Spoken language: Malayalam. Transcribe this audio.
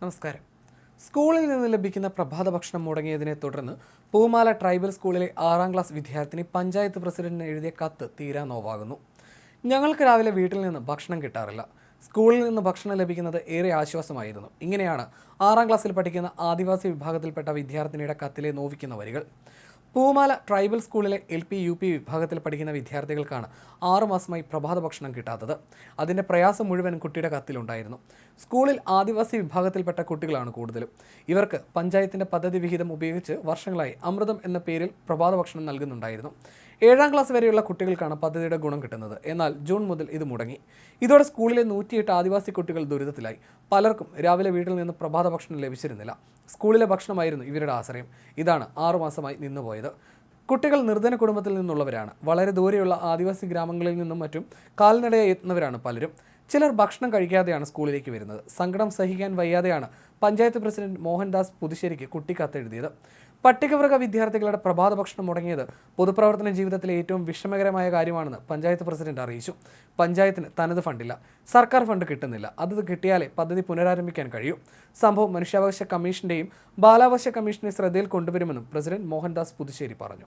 നമസ്കാരം. സ്കൂളിൽ നിന്ന് ലഭിക്കുന്ന പ്രഭാത ഭക്ഷണം മുടങ്ങിയതിനെ തുടർന്ന് പൂമാല ട്രൈബൽ സ്കൂളിലെ ആറാം ക്ലാസ് വിദ്യാർത്ഥിനി പഞ്ചായത്ത് പ്രസിഡന്റിന് എഴുതിയ കത്ത് തീരാ നോവാകുന്നു. ഞങ്ങൾക്ക് രാവിലെ വീട്ടിൽ നിന്ന് ഭക്ഷണം കിട്ടാറില്ല. സ്കൂളിൽ നിന്ന് ഭക്ഷണം ലഭിക്കുന്നത് ഏറെ ആശ്വാസമായിരുന്നു. ഇങ്ങനെയാണ് ആറാം ക്ലാസ്സിൽ പഠിക്കുന്ന ആദിവാസി വിഭാഗത്തിൽപ്പെട്ട വിദ്യാർത്ഥിനിയുടെ കത്തിലെ നോവിക്കുന്ന വരികൾ. പൂമാല ട്രൈബൽ സ്കൂളിലെ എൽ പി യു പി വിഭാഗത്തിൽ പഠിക്കുന്ന വിദ്യാർത്ഥികൾക്കാണ് ആറുമാസമായി പ്രഭാത ഭക്ഷണം കിട്ടാത്തത്. അതിന്റെ പ്രയാസം മുഴുവൻ കുട്ടിയുടെ കത്തിലുണ്ടായിരുന്നു. സ്കൂളിൽ ആദിവാസി വിഭാഗത്തിൽപ്പെട്ട കുട്ടികളാണ് കൂടുതലും. ഇവർക്ക് പഞ്ചായത്തിന്റെ പദ്ധതി വിഹിതം ഉപയോഗിച്ച് വർഷങ്ങളായി അമൃതം എന്ന പേരിൽ പ്രഭാത ഭക്ഷണം നൽകുന്നുണ്ടായിരുന്നു. ഏഴാം ക്ലാസ് വരെയുള്ള കുട്ടികൾക്കാണ് പദ്ധതിയുടെ ഗുണം കിട്ടുന്നത്. എന്നാൽ ജൂൺ മുതൽ ഇത് മുടങ്ങി. ഇതോടെ സ്കൂളിലെ നൂറ്റിയെട്ട് ആദിവാസി കുട്ടികൾ ദുരിതത്തിലായി. പലർക്കും രാവിലെ വീട്ടിൽ നിന്ന് പ്രഭാത ഭക്ഷണം ലഭിച്ചിരുന്നില്ല. സ്കൂളിലെ ഭക്ഷണമായിരുന്നു ഇവരുടെ ആശ്രയം. ഇതാണ് ആറുമാസമായി നിന്നുപോയത്. കുട്ടികൾ നിർധന കുടുംബത്തിൽ നിന്നുള്ളവരാണ്. വളരെ ദൂരെയുള്ള ആദിവാസി ഗ്രാമങ്ങളിൽ നിന്നും മറ്റും കാൽനടയായി എത്തുന്നവരാണ് പലരും. ചിലർ ഭക്ഷണം കഴിക്കാതെയാണ് സ്കൂളിലേക്ക് വരുന്നത്. സങ്കടം സഹിക്കാൻ വയ്യാതെയാണ് പഞ്ചായത്ത് പ്രസിഡന്റ് മോഹൻദാസ് പുതുശ്ശേരിക്ക് കുട്ടിക്കത്തെഴുതിയത് പട്ടികവർഗ വിദ്യാർത്ഥികളുടെ പ്രഭാത ഭക്ഷണം മുടങ്ങിയത് പൊതുപ്രവർത്തന ജീവിതത്തിലെ ഏറ്റവും വിഷമകരമായ കാര്യമാണെന്ന് പഞ്ചായത്ത് പ്രസിഡന്റ് അറിയിച്ചു. പഞ്ചായത്തിന് തനത് ഫണ്ടില്ല. സർക്കാർ ഫണ്ട് കിട്ടുന്നില്ല. അത് കിട്ടിയാലേ പദ്ധതി പുനരാരംഭിക്കാൻ കഴിയൂ. സംഭവം മനുഷ്യാവകാശ കമ്മീഷന്റെയും ബാലാവകാശ കമ്മീഷന്റെ ശ്രദ്ധയിൽ കൊണ്ടുവരുമെന്നും പ്രസിഡന്റ് മോഹൻദാസ് പുതുശ്ശേരി പറഞ്ഞു.